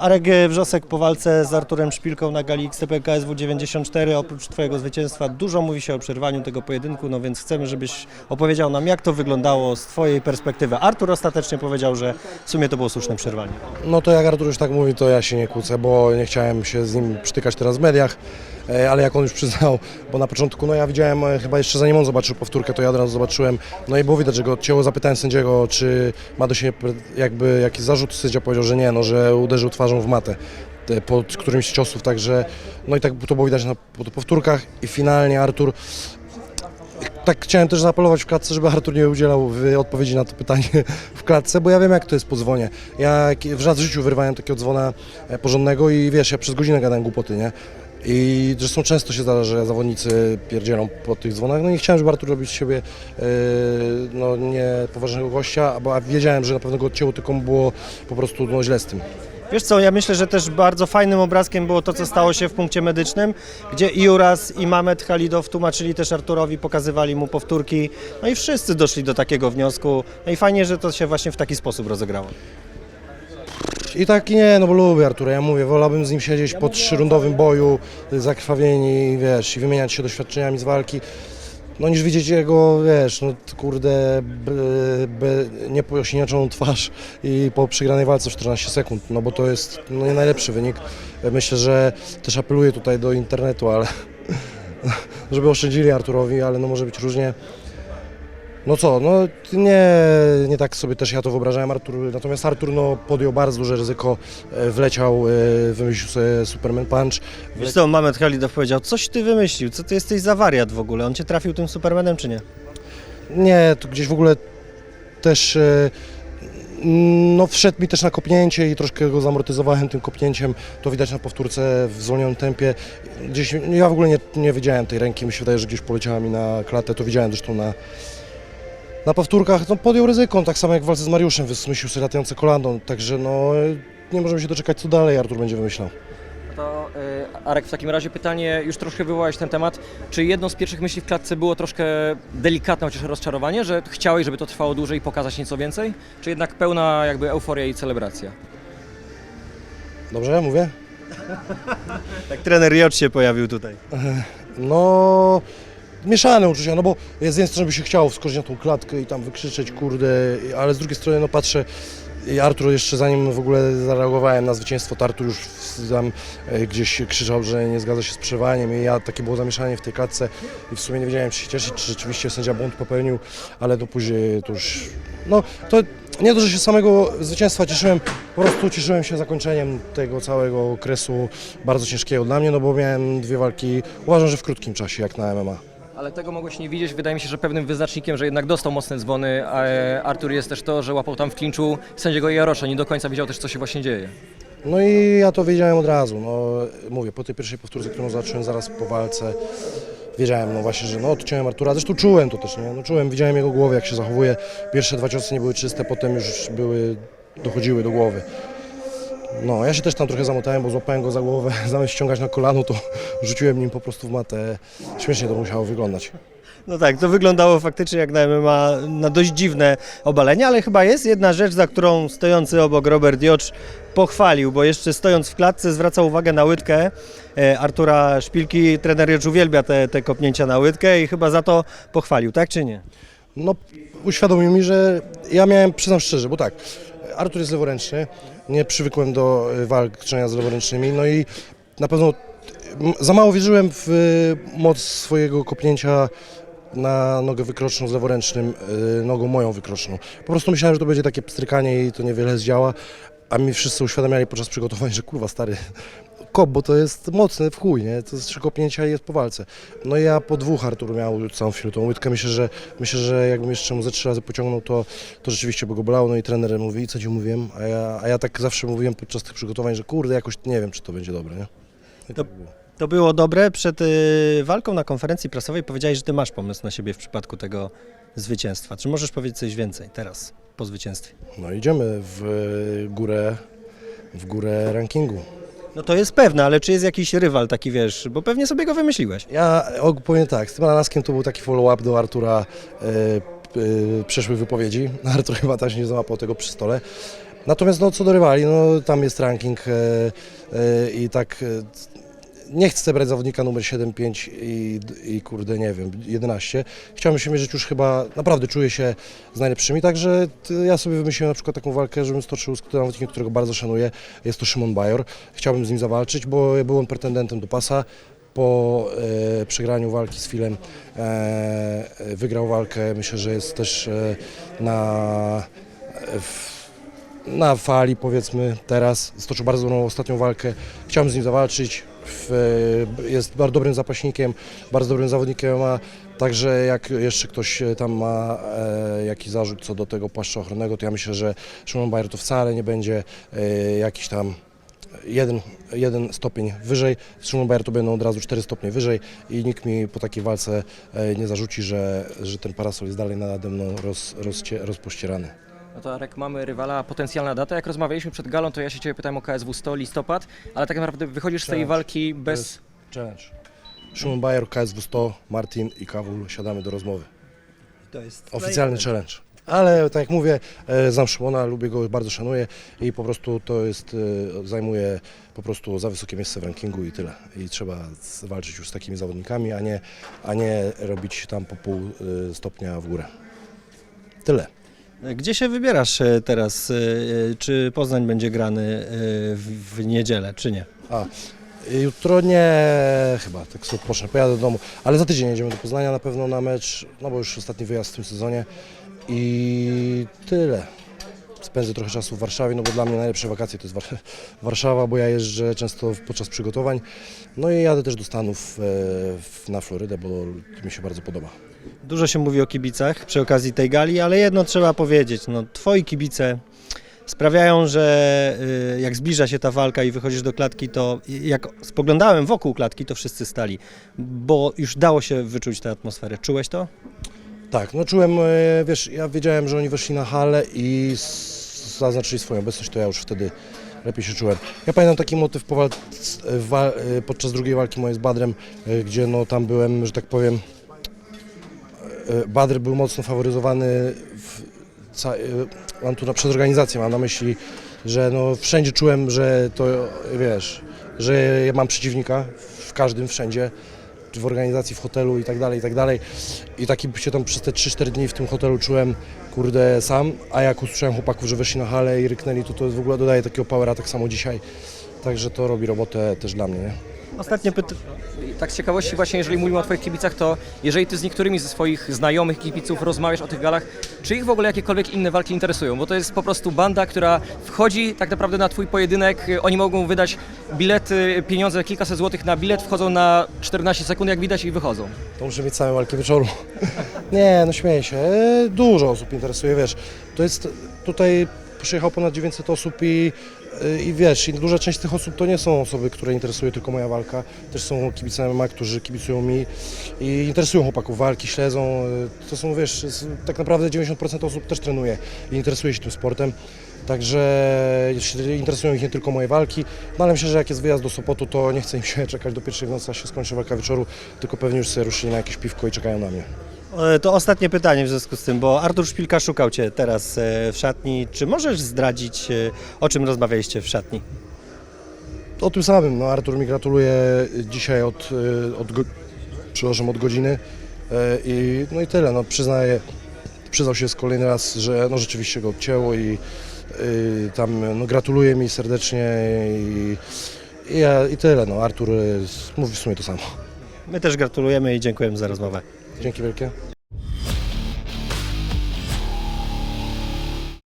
Arek Wrzosek po walce z Arturem Szpilką na gali XTP KSW 94. Oprócz Twojego zwycięstwa dużo mówi się o przerwaniu tego pojedynku, no więc chcemy, żebyś opowiedział nam, jak to wyglądało z Twojej perspektywy. Artur ostatecznie powiedział, że w sumie to było słuszne przerwanie. No to jak Artur już tak mówi, to ja się nie kłócę, bo nie chciałem się z nim przytykać teraz w mediach, ale jak on już przyznał, bo na początku, no ja widziałem, e, chyba jeszcze zanim on zobaczył powtórkę, to ja od razu zobaczyłem, no i było widać, że go odcięło, zapytałem sędziego, czy ma do siebie jakby jakiś zarzut, sędzia powiedział, że nie, no, że uderzył twarzą w matę e, pod którymś ciosów, także, no i tak to było widać na po powtórkach i finalnie Artur tak chciałem też zaapelować w klatce, żeby Artur nie udzielał odpowiedzi na to pytanie w klatce, bo ja wiem jak to jest po dzwonie. Ja w żadnym życiu wyrwałem takiego dzwona e, porządnego i wiesz, ja przez godzinę gadałem głupoty, nie? I zresztą często się zdarza, że zawodnicy pierdzielą po tych dzwonach, no i chciałem, żeby Artur robił z siebie e, no, niepoważnego gościa, bo wiedziałem, że na pewno go odcięło, tylko było po prostu no, źle z tym. Wiesz co, ja myślę, że też bardzo fajnym obrazkiem było to, co stało się w punkcie medycznym, gdzie i Uraz, i Mamet Halidow tłumaczyli też Arturowi, pokazywali mu powtórki, no i wszyscy doszli do takiego wniosku. No i fajnie, że to się właśnie w taki sposób rozegrało. I tak nie, no bo lubię Artura, ja mówię, wolałbym z nim siedzieć po trzyrundowym boju, y, zakrwawieni, wiesz, i wymieniać się doświadczeniami z walki, no niż widzieć jego, wiesz, no t- kurde, b, b, niepośniaczoną twarz i po przegranej walce w 14 sekund, no bo to jest no, nie najlepszy wynik. Myślę, że też apeluję tutaj do internetu, ale żeby oszczędzili Arturowi, ale no może być różnie. No co, no nie, nie tak sobie też ja to wyobrażałem Artur, natomiast Artur no, podjął bardzo duże ryzyko, e, wleciał, e, wymyślił sobie Superman Punch. Wiesz co, Mamet Halidow powiedział, coś ty wymyślił, co ty jesteś za wariat w ogóle, on cię trafił tym Supermanem czy nie? Nie, to gdzieś w ogóle też e, no wszedł mi też na kopnięcie i troszkę go zamortyzowałem tym kopnięciem, to widać na powtórce w zwolnionym tempie. Gdzieś, ja w ogóle nie, nie widziałem tej ręki, mi się wydaje, że gdzieś poleciała mi na klatę, to widziałem zresztą na, na powtórkach, no podjął ryzyko, tak samo jak w walce z Mariuszem, wysmyślił sobie latające kolano, także no nie możemy się doczekać co dalej Artur będzie wymyślał. To y, Arek, w takim razie pytanie, już troszkę wywołałeś ten temat. Czy jedną z pierwszych myśli w klatce było troszkę delikatne chociaż rozczarowanie, że chciałeś, żeby to trwało dłużej i pokazać nieco więcej? Czy jednak pełna jakby euforia i celebracja? Dobrze, mówię? Tak trener Jocz się pojawił tutaj. No, mieszane uczucia, no bo z jednej strony by się chciało wskoczyć na tą klatkę i tam wykrzyczeć, kurde, ale z drugiej strony no patrzę, Artur jeszcze zanim w ogóle zareagowałem na zwycięstwo, to Artur już tam e, gdzieś krzyczał, że nie zgadza się z przewaniem i ja takie było zamieszanie w tej klatce i w sumie nie wiedziałem, czy się cieszyć, czy rzeczywiście sędzia błąd popełnił, ale to później to już, no to nie to, że się samego zwycięstwa cieszyłem, po prostu cieszyłem się zakończeniem tego całego okresu bardzo ciężkiego dla mnie, no bo miałem dwie walki, uważam, że w krótkim czasie, jak na MMA. Ale tego mogłeś nie widzieć. Wydaje mi się, że pewnym wyznacznikiem, że jednak dostał mocne dzwony, a e, Artur jest też to, że łapał tam w klinczu sędziego Jarosza. Nie do końca wiedział też, co się właśnie dzieje. No i ja to wiedziałem od razu, no mówię, po tej pierwszej powtórce, którą zacząłem zaraz po walce, wiedziałem no właśnie, że no odciąłem Artura, zresztą czułem to też, nie, no czułem, widziałem jego głowę, jak się zachowuje, pierwsze dwa ciosy nie były czyste, potem już były, dochodziły do głowy. No, ja się też tam trochę zamotałem, bo złapałem go za głowę, zamiast ściągać na kolano, to rzuciłem nim po prostu w matę, śmiesznie to musiało wyglądać. No tak, to wyglądało faktycznie jak na MMA na dość dziwne obalenie, ale chyba jest jedna rzecz, za którą stojący obok Robert Jocz pochwalił, bo jeszcze stojąc w klatce zwraca uwagę na łydkę e, Artura Szpilki. Trener Jocz uwielbia te, te kopnięcia na łydkę i chyba za to pochwalił, tak czy nie? No, uświadomił mi, że ja miałem, przyznam szczerze, bo tak, Artur jest leworęczny, nie przywykłem do y, walczenia z leworęcznymi, no i na pewno za mało wierzyłem w y, moc swojego kopnięcia na nogę wykroczną z leworęcznym, y, nogą moją wykroczną. Po prostu myślałem, że to będzie takie pstrykanie i to niewiele zdziała, a mi wszyscy uświadamiali podczas przygotowań, że kurwa stary, kop, bo to jest mocne w chuj, nie? To jest trzy kopnięcia i jest po walce. No i ja po dwóch Artur miał całą chwilę tą łydkę. Myślę, że myślę, że jakbym jeszcze mu ze trzy razy pociągnął, to, to rzeczywiście by go bolało. No i trener mówi, i co ci mówiłem? A ja, a ja tak zawsze mówiłem podczas tych przygotowań, że kurde, jakoś nie wiem, czy to będzie dobre, nie? I To- tak było. To było dobre. Przed y, walką na konferencji prasowej powiedziałeś, że ty masz pomysł na siebie w przypadku tego zwycięstwa. Czy możesz powiedzieć coś więcej teraz, po zwycięstwie? No idziemy w górę, w górę rankingu. No to jest pewne, ale czy jest jakiś rywal taki, wiesz, bo pewnie sobie go wymyśliłeś. Ja og- powiem tak, z tym Anaskiem to był taki follow-up do Artura e, e, przeszłych wypowiedzi. Artur chyba też nie załapał tego przy stole. Natomiast no, co do rywali, no, tam jest ranking e, i tak nie chcę brać zawodnika numer 7, 5 i, i kurde, nie wiem, 11. Chciałbym się mierzyć już chyba, naprawdę czuję się z najlepszymi, także ja sobie wymyśliłem na przykład taką walkę, żebym stoczył z zawodnikiem, którego bardzo szanuję, jest to Szymon Bajor. Chciałbym z nim zawalczyć, bo był on pretendentem do pasa. Po e, przegraniu walki z Filem e, e, wygrał walkę, myślę, że jest też e, na, w, na fali powiedzmy teraz. Stoczył bardzo dobrą ostatnią walkę. Chciałem z nim zawalczyć. W, jest bardzo dobrym zapaśnikiem, bardzo dobrym zawodnikiem ma. Także jak jeszcze ktoś e, tam ma e, jakiś zarzut co do tego płaszcza ochronnego, to ja myślę, że Szymon Bajer to wcale nie będzie e, jakiś tam jeden, jeden stopień wyżej. Z Szymon Bajer to będą od razu cztery stopnie wyżej i nikt mi po takiej walce e, nie zarzuci, że, że ten parasol jest dalej nade mną roz, rozcie, rozpościerany. No to Arek, mamy rywala, potencjalna data. Jak rozmawialiśmy przed galą, to ja się Ciebie pytałem o KSW 100 listopad, ale tak naprawdę wychodzisz z tej Challenge. walki bez... jest Challenge. Szymon Bajer, KSW 100, Martin i Kawul siadamy do rozmowy. To jest Oficjalny challenge. Ale tak jak mówię, e, znam Szymona, lubię go, bardzo szanuję i po prostu to jest, e, zajmuje po prostu za wysokie miejsce w rankingu i tyle. I trzeba z- walczyć już z takimi zawodnikami, a nie, a nie robić tam po pół e, stopnia w górę. Tyle. Gdzie się wybierasz e, teraz? E, e, Czy Poznań będzie grany w, niedzielę, czy nie? A, jutro nie, chyba, tak sobie pojadę do domu, ale za tydzień jedziemy do Poznania na pewno na mecz, no bo już ostatni wyjazd w tym sezonie i tyle. Spędzę trochę czasu w Warszawie, no bo dla mnie najlepsze wakacje to jest War- Warszawa, bo ja jeżdżę często podczas przygotowań, no i jadę też do Stanów na Florydę, bo mi się bardzo podoba. Dużo się mówi o kibicach przy okazji tej gali, ale jedno trzeba powiedzieć. No, twoi kibice sprawiają, że y, jak zbliża się ta walka i wychodzisz do klatki, to jak spoglądałem wokół klatki, to wszyscy stali, bo już dało się wyczuć tę atmosferę. Czułeś to? Tak, no czułem, e, wiesz, ja wiedziałem, że oni weszli na halę i zaznaczyli swoją obecność, to ja już wtedy lepiej się czułem. Ja pamiętam taki motyw po wal- e, wa- e, podczas drugiej walki mojej z Badrem, gdzie no tam byłem, że tak powiem, Badr był mocno faworyzowany w, e, mam tu na, przez organizację, mam na myśli, że no wszędzie czułem, że to, wiesz, że ja mam przeciwnika w każdym, wszędzie, w organizacji, w hotelu i tak dalej, i tak dalej. I taki się tam przez te 3-4 dni w tym hotelu czułem, kurde, sam, a jak usłyszałem chłopaków, że weszli na halę i ryknęli, to to w ogóle dodaje takiego powera, tak samo dzisiaj. Także to robi robotę też dla mnie, nie? Ostatnie pytanie. Tak z ciekawości właśnie, jeżeli mówimy o Twoich kibicach, to jeżeli Ty z niektórymi ze swoich znajomych kibiców rozmawiasz o tych galach, czy ich w ogóle jakiekolwiek inne walki interesują? Bo to jest po prostu banda, która wchodzi tak naprawdę na Twój pojedynek, oni mogą wydać bilety, pieniądze, kilkaset złotych na bilet, wchodzą na 14 sekund, jak widać i wychodzą. To muszę mieć całe walki wieczoru. Nie, no śmieję się. E, Dużo osób interesuje, wiesz. To jest, tutaj przyjechało ponad 900 osób i, e, i wiesz, i duża część tych osób to nie są osoby, które interesuje tylko moja walka. Też są kibice MMA, którzy kibicują mi i interesują chłopaków walki, śledzą. To są, wiesz, tak naprawdę 90% osób też trenuje i interesuje się tym sportem. Także interesują ich nie tylko moje walki, no ale myślę, że jak jest wyjazd do Sopotu, to nie chce im się czekać do pierwszej w nocy, aż się skończy walka wieczoru, tylko pewnie już sobie ruszyli na jakieś piwko i czekają na mnie. E, To ostatnie pytanie w związku z tym, bo Artur Szpilka szukał Cię teraz e, w szatni. Czy możesz zdradzić, e, o czym rozmawialiście w szatni? O tym samym, no Artur mi gratuluje dzisiaj od, od, przepraszam, od godziny i no i tyle, no przyznaję, przyznał się z kolejny raz, że no rzeczywiście go odcięło i y, tam no gratuluje mi serdecznie i, i, i tyle, no Artur mówi w sumie to samo. My też gratulujemy i dziękujemy za rozmowę. Dzięki wielkie.